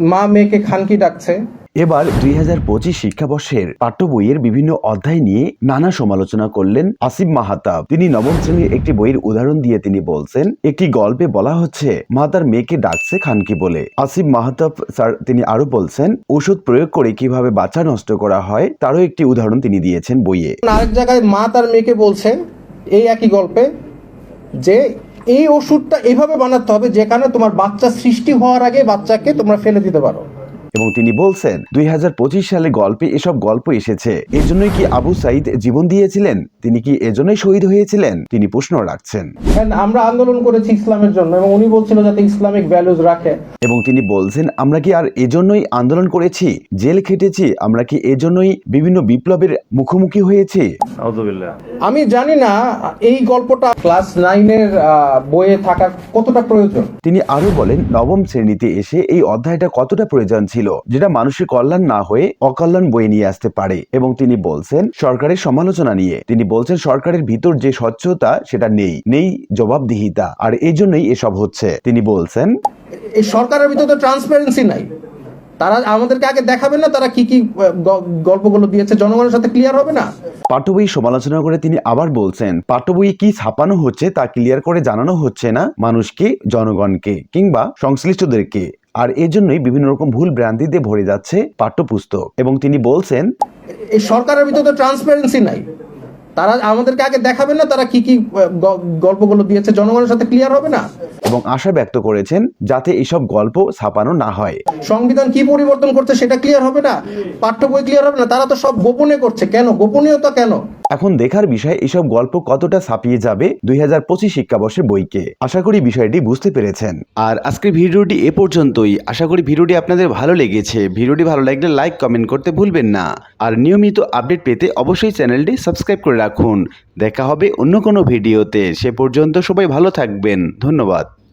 মা মেয়েকে খানকি ডাকছে। এবার দুই হাজার পঁচিশ শিক্ষাবর্ষের পাঠ্য বইয়ের বিভিন্ন অধ্যায় নিয়ে নানা সমালোচনা করলেন আসিফ মাহাতাব। তিনি নবম শ্রেণির একটি বইয়ের উদাহরণ দিয়ে তিনি বলছেন একটি গল্পে বলা হচ্ছে মা তার মেয়েকে ডাকছে খানকি বলে। আসিফ মাহাতাব স্যার তিনি আরও বলছেন ওষুধ প্রয়োগ করে কীভাবে বাচ্চা নষ্ট করা হয় তারও একটি উদাহরণ তিনি দিয়েছেন বইয়ে। আরেক জায়গায় মা তার মেয়েকে বলছে এই একই গল্পে যে এই ওষুধটা এভাবে বানাতে হবে যেখানে তোমার বাচ্চা সৃষ্টি হওয়ার আগে বাচ্চাকে তোমরা ফেলে দিতে পারো। এবং তিনি বলছেন দুই হাজার পঁচিশ সালে গল্পে এসব গল্প এসেছে। এজন্যই কি আবু সাইদ জীবন দিয়েছিলেন? তিনি কি এজন্যই শহীদ হয়েছিলেন? তিনি প্রশ্ন রাখছেন। আমরা আন্দোলন করেছি ইসলামের জন্য এবং উনি বলছিল যাতে ইসলামিক ভ্যালুজ রাখে। এবং তিনি বলছেন আমরা কি আর এজন্যই আন্দোলন করেছি? জেল খেটেছি আমরা কি এজন্যই বিভিন্ন বিপ্লবের মুখোমুখি হয়েছি? আমি জানি না এই গল্পটা ক্লাস নাইনের বইয়ে থাকার কতটা প্রয়োজন। তিনি আরও বলেন নবম শ্রেণীতে এসে এই অধ্যায়টা কতটা প্রয়োজন ছিল? যেটা মানুষের কল্যাণ না হয়ে অকল্যাণ বয়ে নিয়ে আসতে পারে। এবং তিনি বলছেন সরকারের সমালোচনা নিয়ে। তিনি বলছেন সরকারের ভিতর যে স্বচ্ছতা সেটা নেই। নেই জবাবদিহিতা। আর এই জন্যই এসব হচ্ছে। তিনি বলছেন এই সরকারের ভিতরে তো ট্রান্সপারেন্সি নাই। তারা আমাদেরকে আগে দেখাবেন না তারা কি কি গল্পগুলো দিয়েছে। জনগণের সাথে ক্লিয়ার হবে না? পাঠ্য বই সমালোচনা করে তিনি আবার বলছেন পাঠ্য বইয়ে কি ছাপানো হচ্ছে তা ক্লিয়ার করে জানানো হচ্ছে না মানুষকে জনগণকে কিংবা সংশ্লিষ্টদেরকে। আর এজন্যই বিভিন্ন রকম ভুল ভ্রান্তিতে ভরে যাচ্ছে পাঠ্যপুস্তক। এবং তিনি বলছেন এই সরকারের ভিতরে তো ট্রান্সপারেন্সি নাই। তারা আমাদেরকে আগে দেখাবেন না তারা কি কি গল্পগুলো দিয়েছে জনগণের সাথে ক্লিয়ার হবে না? এবং আশা ব্যক্ত করেছেন যাতে এসব গল্প ছাপানো না হয়। সংবিধান কি পরিবর্তন করছে সেটা ক্লিয়ার হবে না? পাঠ্য বই ক্লিয়ার হবে না? তারা তো সব গোপনে করছে। কেন? গোপনীয়তা কেন? এখন দেখার বিষয় এসব গল্প কতটা ছাপিয়ে যাবে দুই হাজার পঁচিশ শিক্ষাবর্ষের বইকে? আশা করি বিষয়টি বুঝতে পেরেছেন। আর আজকের ভিডিওটি এ পর্যন্তই। আশা করি ভিডিওটি আপনাদের ভালো লেগেছে। ভিডিওটি ভালো লাগলে লাইক, কমেন্ট করতে ভুলবেন না। আর নিয়মিত আপডেট পেতে অবশ্যই চ্যানেলটি সাবস্ক্রাইব করে রাখুন। দেখা হবে অন্য কোনো ভিডিওতে। সে পর্যন্ত সবাই ভালো থাকবেন। ধন্যবাদ।